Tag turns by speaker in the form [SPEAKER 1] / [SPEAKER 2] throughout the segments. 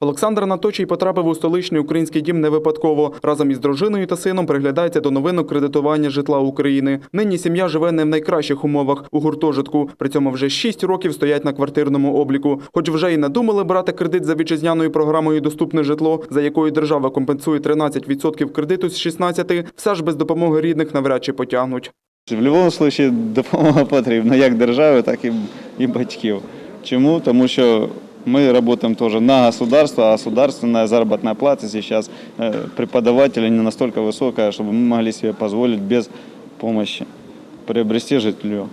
[SPEAKER 1] Олександр Наточій потрапив у столичний український дім не випадково. Разом із дружиною та сином приглядається до новинок кредитування житла України. Нині сім'я живе не в найкращих умовах у гуртожитку. При цьому вже 6 років стоять на квартирному обліку. Хоч вже і надумали брати кредит за вітчизняною програмою Доступне житло, за якою держава компенсує 13% кредиту з 16, все ж без допомоги рідних навряд чи потягнуть.
[SPEAKER 2] В будь-якому випадку допомога потрібна як держави, так і батьків. Чому? Тому що ми працюємо теж на государство, а государственная заработная плата сейчас э, преподавателя не настолько высокая, чтобы мы могли себе позволить без помощи приобрести жилье.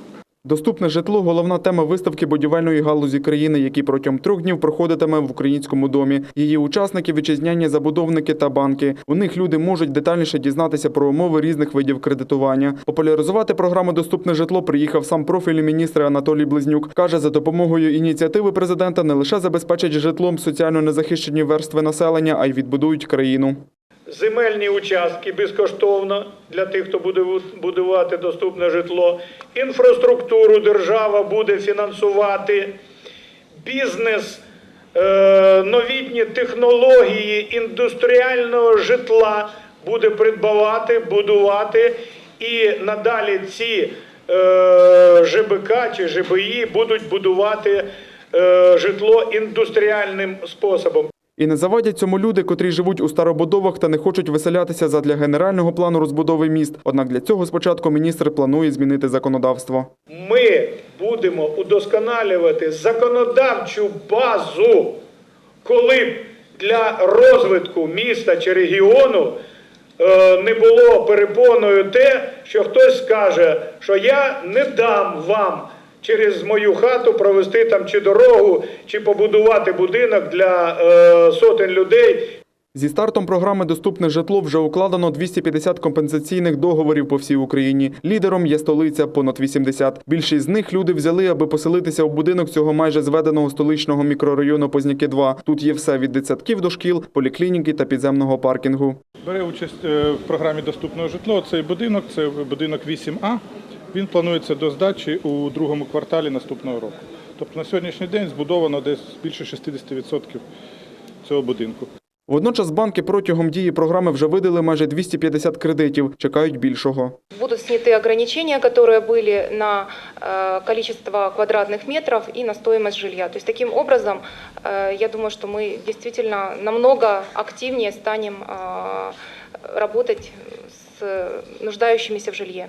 [SPEAKER 1] Доступне житло головна тема виставки будівельної галузі країни, які протягом трьох днів проходитиме в українському домі. Її учасники вітчизняні забудовники та банки. У них люди можуть детальніше дізнатися про умови різних видів кредитування. Популяризувати програму Доступне житло приїхав сам профільний міністр Анатолій Близнюк. каже, за допомогою ініціативи президента не лише забезпечать житлом соціально незахищені верстви населення, а й відбудують країну.
[SPEAKER 3] Земельні участки безкоштовно для тих, хто буде будувати доступне житло. Інфраструктуру держава буде фінансувати, бізнес, е, новітні технології індустріального житла буде придбавати, будувати. І надалі ці е, ЖБК чи ЖБІ будуть будувати е, житло індустріальним способом.
[SPEAKER 1] І не завадять цьому люди, котрі живуть у старобудовах та не хочуть виселятися задля генерального плану розбудови міст. Однак для цього спочатку міністр планує змінити законодавство.
[SPEAKER 3] ми будемо удосконалювати законодавчу базу, коли для розвитку міста чи регіону е, не було перепоною те, що хтось скаже, що я не дам вам через мою хату провести там чи дорогу, чи побудувати будинок для е, сотень людей,
[SPEAKER 1] Зі стартом програми Доступне житло вже укладено 250 компенсаційних договорів по всій Україні. Лідером є столиця понад 80. Більшість з них люди взяли, аби поселитися у будинок цього майже зведеного столичного мікрорайону Позняки 2 Тут є все від дитсадків до шкіл, поліклініки та підземного паркінгу.
[SPEAKER 4] Бере участь е, в програмі доступного житло. Цей будинок це будинок 8А. Він планується до здачі у другому кварталі наступного року. Тобто на сьогоднішній день збудовано десь більше 60% цього будинку.
[SPEAKER 1] Водночас банки протягом дії програми вже видали майже 250 кредитів. Чекають більшого.
[SPEAKER 5] Будут сняты ограничения, которые были на э, количество квадратных метров и на стоимость жилья. То есть таким образом, э, я думаю, что мы действительно намного активнее станем э, работать с нуждающимися в жилье.